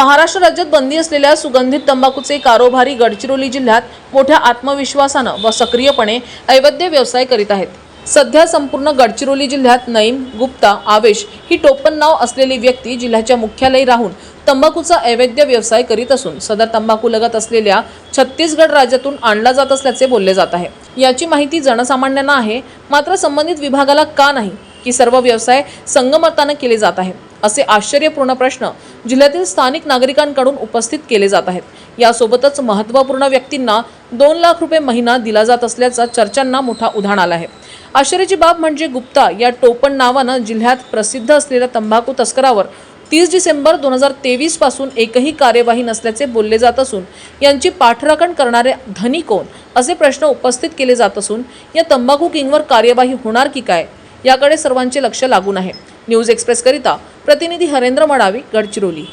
महाराष्ट्र राज्यात बंदी असलेल्या सुगंधित तंबाखूचे कारोबारी गडचिरोली जिल्ह्यात मोठ्या आत्मविश्वासानं व सक्रियपणे अवैध व्यवसाय करीत आहेत. सध्या संपूर्ण गडचिरोली जिल्ह्यात नईम गुप्ता आवेश ही टोपण नाव असलेली व्यक्ती जिल्ह्याच्या मुख्यालयी राहून तंबाखूचा अवैध व्यवसाय करीत असून सदर तंबाखू लगत असलेल्या छत्तीसगड राज्यातून आणला जात असल्याचे बोलले जात आहे. याची माहिती जनसामान्यांना आहे. मात्र संबंधित विभागाला का नाही? की सर्व व्यवसाय संगमतानं केले जात आहे असे आश्चर्यपूर्ण प्रश्न जिल्ह्यातील स्थानिक नागरिकांकडून उपस्थित केले जात आहेत. यासोबतच महत्त्वपूर्ण व्यक्तींना दोन लाख रुपये महिना दिला जात असल्याचा चर्चांना मोठा उधाण आला आहे. आश्चर्याची बाब म्हणजे गुप्ता या टोपण नावानं जिल्ह्यात प्रसिद्ध असलेल्या तंबाखू तस्करावर तीस डिसेंबर दोन हजार तेवीसपासून एकही कार्यवाही नसल्याचे बोलले जात असून यांची पाठराखण करणारे धनी कोण असे प्रश्न उपस्थित केले जात असून या तंबाखू किंगवर कार्यवाही होणार की काय? याकडे सर्वांचे लक्ष लागून आहे. न्यूज एक्सप्रेसकरिता प्रतिनिधी हरेंद्र मडावी गडचिरोली